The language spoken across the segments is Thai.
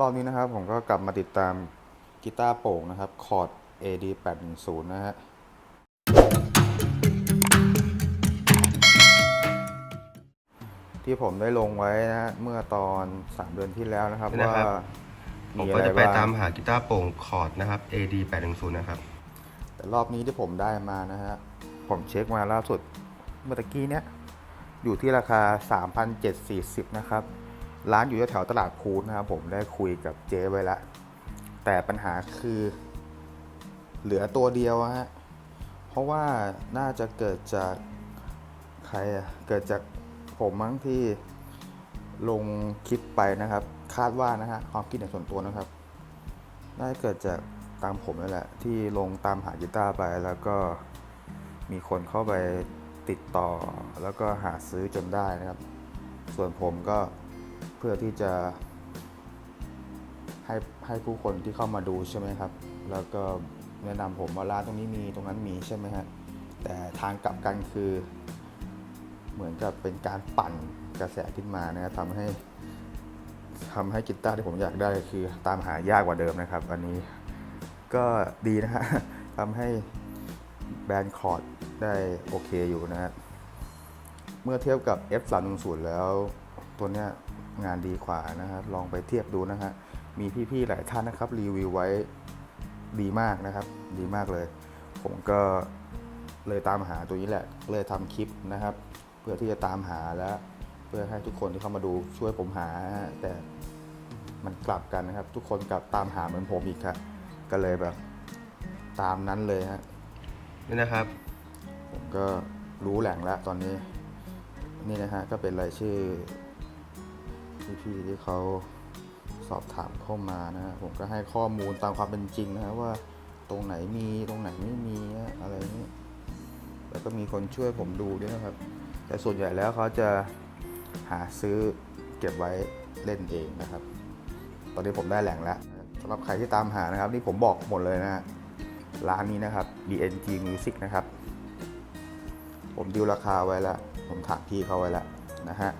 รอบนี้นะครับผมก็กลับมาติดตามกีตาร์โปร่งนะครับ คอร์ด AD 810นะฮะที่ผมได้ลงไว้นะฮะเมื่อตอน 3 เดือนที่แล้วนะครับ นี่นะว่าครับ ผมมีก็อะไรจะไปบ้างตามหากีตาร์โปร่งคอร์ดนะครับ AD 810นะครับ แต่รอบนี้ที่ผมได้มานะฮะ ผมเช็คมาล่าสุดเมื่อตะกี้เนี้ยอยู่ที่ราคา 3,740 นะครับ ร้านอยู่แถวตลาดพูดนะครับผมได้คุยกับเจ๊ไว้ล้วแต่ปัญหาคือ เหลือตัวเดียวฮะเพราะว่าน่าจะเกิดจากใครอะเกิดจากผมมั้งที่ลงคลิปไปนะครับ คาดว่านะฮะความคิดเห็นส่วนตัวนะครับน่าจะเกิดจากตามผมนั่นแหละ ที่ลงตามหากีตาร์ไปแล้วก็มีคนเข้าไปติดต่อแล้วก็หาซื้อจนได้นะครับ ส่วนผมก็ เพื่อที่จะให้ให้ผู้คนที่เข้ามาดูใช่ไหมครับ แล้วก็แนะนำผมว่าร้านตรงนี้มีตรงนั้นมีใช่ไหมฮะแต่ทางกลับกันคือ เหมือนกับเป็นการปั่นกระแสขึ้นมานะครับทำให้ทำให้กีตาร์ที่ผมอยากได้คือตามหายากกว่าเดิมนะครับ อันนี้ก็ดีนะฮะทำให้แบรนด์คอร์ดได้โอเคอยู่นะฮะเมื่อเทียบกับ F 3 1 0 แล้วตัวเนี้ย งานดีกว่านะครับ ลองไปเทียบดูนะฮะมีพี่ๆหลายท่านนะครับรีวิวไว้ดีมากนะครับ ดีมากเลย ผมก็เลยตามหาตัวนี้แหละ เลยทำคลิปนะครับ เพื่อที่จะตามหาแล้วเพื่อให้ทุกคนที่เข้ามาดูช่วยผมหา แต่มันกลับกันนะครับ ทุกคนกลับตามหาเหมือนผมอีกครับก็เลยแบบตามนั้นเลยฮะนี่นะครับ ผมก็รู้แหล่งแล้วตอนนี้ นี่นะฮะก็เป็นรายชื่อ พี่ๆที่เขาสอบถามเข้ามานะฮะผมก็ให้ข้อมูลตามความเป็นจริงนะว่าตรงไหนมีตรงไหนไม่มีอะไรนี้แล้วก็มีคนช่วยผมดูด้วยนะครับ แต่ส่วนใหญ่แล้วเขาจะหาซื้อเก็บไว้เล่นเองนะครับ ตอนนี้ผมได้แหล่งแล้วสำหรับใครที่ตามหานะครับ นี่ผมบอกหมดเลยนะฮะร้านนี้นะครับ BNG Music นะครับ ผมดิวราคาไว้แล้ว ผมถามพี่เขาไว้แล้วนะฮะ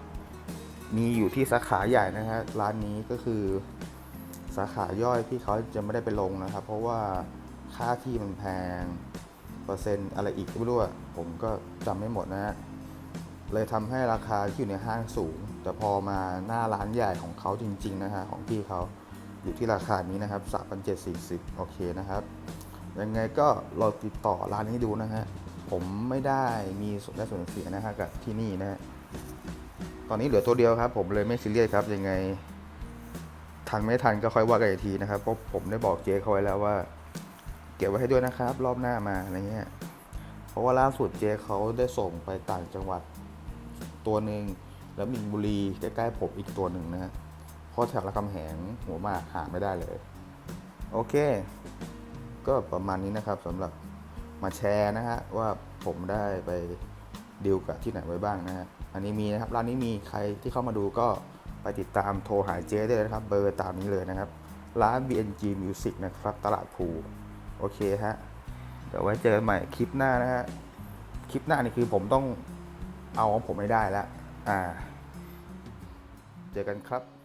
มีอยู่ที่สาขาใหญ่นะฮะร้านนี้ก็คือสาขาย่อยที่เขาจะไม่ได้ไปลงนะครับ เพราะว่าค่าที่มันแพงเปอร์เซ็นต์อะไรอีกไม่รู้ผมก็จำไม่หมดนะฮะเลยทำให้ราคาที่อยู่ในห้างสูง แต่พอมาหน้าร้านใหญ่ของเขาจริงๆนะฮะของพี่เขาอยู่ที่ราคานี้นะครับ3,740โอเคนะครับ ยังไงก็ลองติดต่อร้านนี้ดูนะฮะผมไม่ได้มีส่วนได้ส่วนเสียนะฮะกับที่นี่นะฮะ ตอนนี้เหลือตัวเดียวครับ ผมเลยไม่ซีเรียสครับยังไง ทันไม่ทันก็ค่อยว่ากันอีกทีนะครับเพราะผมได้บอกเจ๊เขาไว้แล้วว่า เก็บไว้ให้ด้วยนะครับ รอบหน้ามาอะไรเงี้ยเพราะว่าล่าสุดเจ๊เขาได้ส่งไปต่างจังหวัดตัวหนึ่งแล้วมินบุรีใกล้ๆผมอีกตัวหนึ่งนะฮะเพราะแถวระคำแหงหัวหมากหาไม่ได้เลย โอเค ก็ประมาณนี้นะครับสำหรับมาแชร์นะฮะว่าผมได้ไปดีลกับที่ไหนไว้บ้างนะฮะ อันนี้มีนะครับร้านนี้มีใครที่เข้ามาดูก็ไปติดตามโทรหาเจ๊ได้เลยนะครับ เบอร์ตามนี้เลยนะครับ ร้าน BNG Music นะครับ ตลาดภูโอเคฮะเดี๋ยวไว้เจอกันใหม่คลิปหน้านะฮะคลิปหน้านี่คือผมต้องเอาของผมไม่ได้แล้วอ่า เจอกันครับ